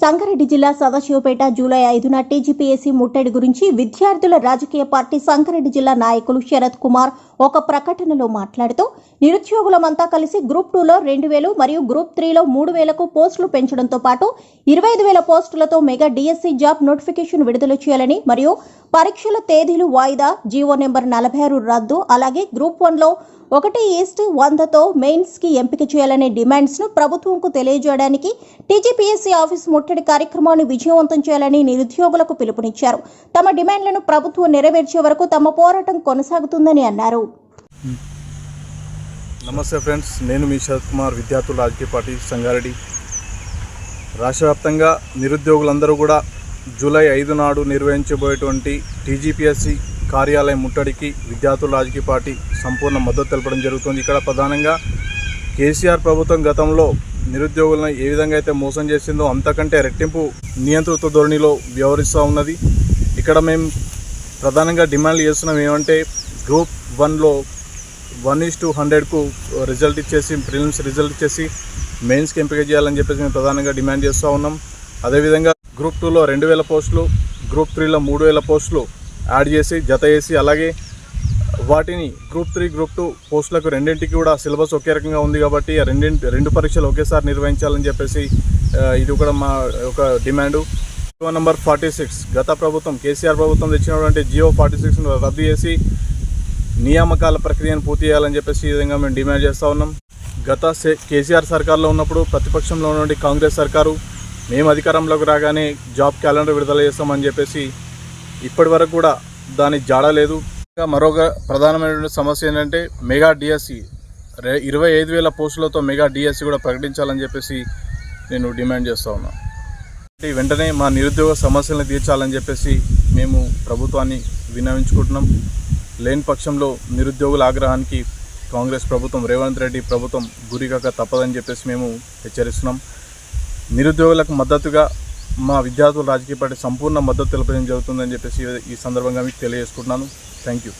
సంగారెడ్డి జిల్లా సదాశివపేట జూలై ఐదున టీజీపీఎస్సీ ముట్టడి గురించి విద్యార్థుల రాజకీయ పార్టీ సంగారెడ్డి జిల్లా నాయకులు శరత్ కుమార్ ఒక ప్రకటనలో మాట్లాడుతూ నిరుద్యోగులమంతా కలిసి గ్రూప్ టూలో రెండు వేలు మరియు గ్రూప్ త్రీలో మూడు వేలకు పోస్టులు పెంచడంతో పాటు ఇరవై ఐదు వేల పోస్టులతో మెగా డిఎస్సీ జాబ్ నోటిఫికేషన్ విడుదల చేయాలని మరియు పరీక్షల తేదీలు వాయిదా జీవో నెంబర్ నలభై ఆరు రద్దు అలాగే గ్రూప్ వన్లో ఒకటి ఈస్ట్ వందతో మెయిన్స్కి ఎంపిక చేయాలనే డిమాండ్స్ను ప్రభుత్వంకు తెలియజేయడానికి టీజీపీఎస్సీ ఆఫీస్ ముట్టడి కార్యక్రమాన్ని విజయవంతం చేయాలని నిరుద్యోగులకు పిలుపునిచ్చారు. తమ డిమాండ్లను ప్రభుత్వం నెరవేర్చే వరకు తమ పోరాటం కొనసాగుతుందని అన్నారు. నమస్తే ఫ్రెండ్స్ నేను మీ శరత్ కుమార్ విద్యార్థుల రాజకీయ పార్టీ సంగారెడ్డి. రాష్ట్ర వ్యాప్తంగా నిరుద్యోగులందరూ కూడా జూలై ఐదు నాడు నిర్వహించబోయేటువంటి టీజీపీఎస్సి కార్యాలయం ముట్టడికి విద్యార్థుల రాజకీయ పార్టీ సంపూర్ణ మద్దతు తెలపడం జరుగుతుంది. ఇక్కడ ప్రధానంగా కేసీఆర్ ప్రభుత్వం గతంలో నిరుద్యోగులను ఏ విధంగా అయితే మోసం చేసిందో అంతకంటే రెట్టింపు నియంతృత్వ ధోరణిలో వ్యవహరిస్తూ ఉన్నది. ఇక్కడ మేము ప్రధానంగా డిమాండ్లు చేస్తున్నాం ఏమంటే గ్రూప్ వన్లో వన్ ఈస్ టూ హండ్రెడ్కు రిజల్ట్ ఇచ్చేసి ప్రిలిమ్స్ రిజల్ట్ ఇచ్చేసి మెయిన్స్కి ఎంపిక చేయాలని చెప్పేసి మేము ప్రధానంగా డిమాండ్ చేస్తూ ఉన్నాం. అదేవిధంగా గ్రూప్ టూలో రెండు వేల పోస్టులు గ్రూప్ త్రీలో మూడు వేల పోస్టులు యాడ్ చేసి జత చేసి అలాగే వాటిని గ్రూప్ త్రీ గ్రూప్ టూ పోస్టులకు రెండింటికి కూడా సిలబస్ ఒకే రకంగా ఉంది కాబట్టి రెండింటి రెండు పరీక్షలు ఒకేసారి నిర్వహించాలని చెప్పేసి ఇది కూడా మా ఒక demand. GO number forty six గత ప్రభుత్వం కేసీఆర్ ప్రభుత్వం తెచ్చినటువంటి జియో ఫార్టీ సిక్స్ను రద్దు చేసి నియామకాల ప్రక్రియను పూర్తి చేయాలని చెప్పేసి ఈ విధంగా మేము డిమాండ్ చేస్తూ ఉన్నాం. గత కేసీఆర్ సర్కార్లో ఉన్నప్పుడు ప్రతిపక్షంలో ఉన్నటువంటి కాంగ్రెస్ సర్కారు మేము అధికారంలోకి రాగానే జాబ్ క్యాలెండర్ విడుదల చేస్తామని చెప్పేసి ఇప్పటి వరకు కూడా దాని జాడ లేదు. ఇంకా మరొక ప్రధానమైనటువంటి సమస్య ఏంటంటే మెగా డిఎస్సి రే ఇరవై ఐదు వేల పోస్టులతో మెగా డిఎస్సి కూడా ప్రకటించాలని చెప్పేసి నేను డిమాండ్ చేస్తూ ఉన్నాను వెంటనే మా నిరుద్యోగ సమస్యలను తీర్చాలని చెప్పేసి మేము ప్రభుత్వాన్ని విన్నవించుకుంటున్నాం. లేని పక్షంలో నిరుద్యోగుల ఆగ్రహానికి కాంగ్రెస్ ప్రభుత్వం రేవంత్ రెడ్డి ప్రభుత్వం గురికాక తప్పదని చెప్పేసి మేము హెచ్చరిస్తున్నాం. నిరుద్యోగులకు మద్దతుగా మా విద్యార్థుల రాజకీయ పార్టీ సంపూర్ణ మద్దతు తెలపడం జరుగుతుందని చెప్పేసి ఈ సందర్భంగా మీకు తెలియజేసుకుంటున్నాను. Thank you.